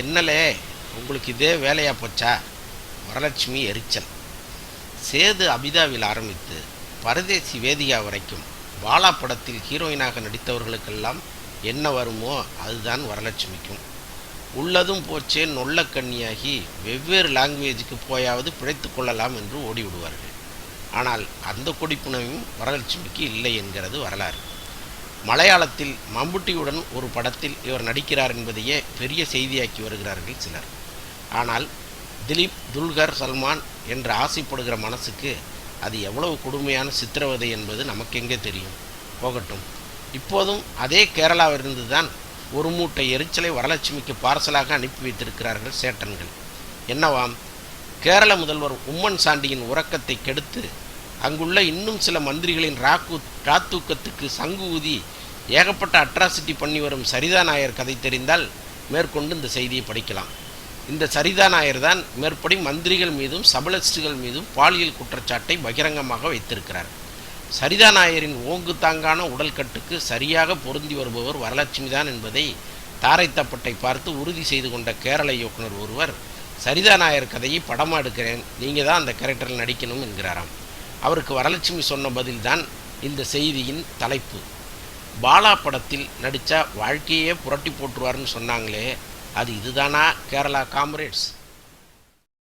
என்னலே உங்களுக்கு இதே வேலையாக போச்சா? வரலட்சுமி எரிச்சல். சேது அபிதாவில் ஆரம்பித்து பரதேசி வேதிகா வரைக்கும் பாலா படத்தில் ஹீரோயினாக நடித்தவர்களுக்கெல்லாம் என்ன வருமோ அதுதான் வரலட்சுமிக்கும். உள்ளதும் போச்சே நொல்லக்கண்ணியாகி வெவ்வேறு லாங்குவேஜுக்கு போயாவது பிழைத்து கொள்ளலாம் என்று ஓடிவிடுவார்கள். ஆனால் அந்த கொடிப்புணவும் வரலட்சுமிக்கு இல்லை என்கிறது வரலாறு. மலையாளத்தில் மம்புட்டியுடன் ஒரு படத்தில் இவர் நடிக்கிறார் என்பதையே பெரிய செய்தியாக்கி வருகிறார்கள் சிலர். ஆனால் திலீப் துல்கர் சல்மான் என்று ஆசைப்படுகிற மனசுக்கு அது எவ்வளவு கொடுமையான சித்திரவதை என்பது நமக்கெங்கே தெரியும்? போகட்டும். இப்போதும் அதே கேரளாவிலிருந்து தான் ஒரு மூட்டை எரிச்சலை வரலட்சுமிக்கு பார்சலாக அனுப்பி வைத்திருக்கிறார்கள் சேட்டன்கள். என்னவாம்? கேரள முதல்வர் உம்மன் சாண்டியின் உறக்கத்தை கெடுத்து அங்குள்ள இன்னும் சில மந்திரிகளின் ராக்கு ராத்தூக்கத்துக்கு சங்கு ஊதி ஏகப்பட்ட அட்ராசிட்டி பண்ணி வரும் சரிதா நாயர் கதை தெரிந்தால் மேற்கொண்டு இந்த செய்தியை படிக்கலாம். இந்த சரிதா நாயர் தான் மேற்படி மந்திரிகள் மீதும் சபலிஸ்டுகள் மீதும் பாலியல் குற்றச்சாட்டை பகிரங்கமாக வைத்திருக்கிறார். சரிதா நாயரின் ஓங்கு தாங்கான உடல் கட்டுக்கு சரியாக பொருந்தி வருபவர் வரலட்சுமி தான் என்பதை தாரைத்தப்பட்டை பார்த்து உறுதி செய்து கொண்ட கேரள இயக்குனர் ஒருவர் சரிதா நாயர் கதையை படமா எடுக்கிறேன் நீங்கள் தான் அந்த கேரக்டரில் நடிக்கணும் என்கிறாராம். அவருக்கு வரலட்சுமி சொன்ன பதில்தான் இந்த செய்தியின் தலைப்பு. பாலா படத்தில் நடித்தா வாழ்க்கையே புரட்டி போட்டுருவார்னு சொன்னாங்களே அது இதுதானா? கேரளா காம்ரேட்ஸ்.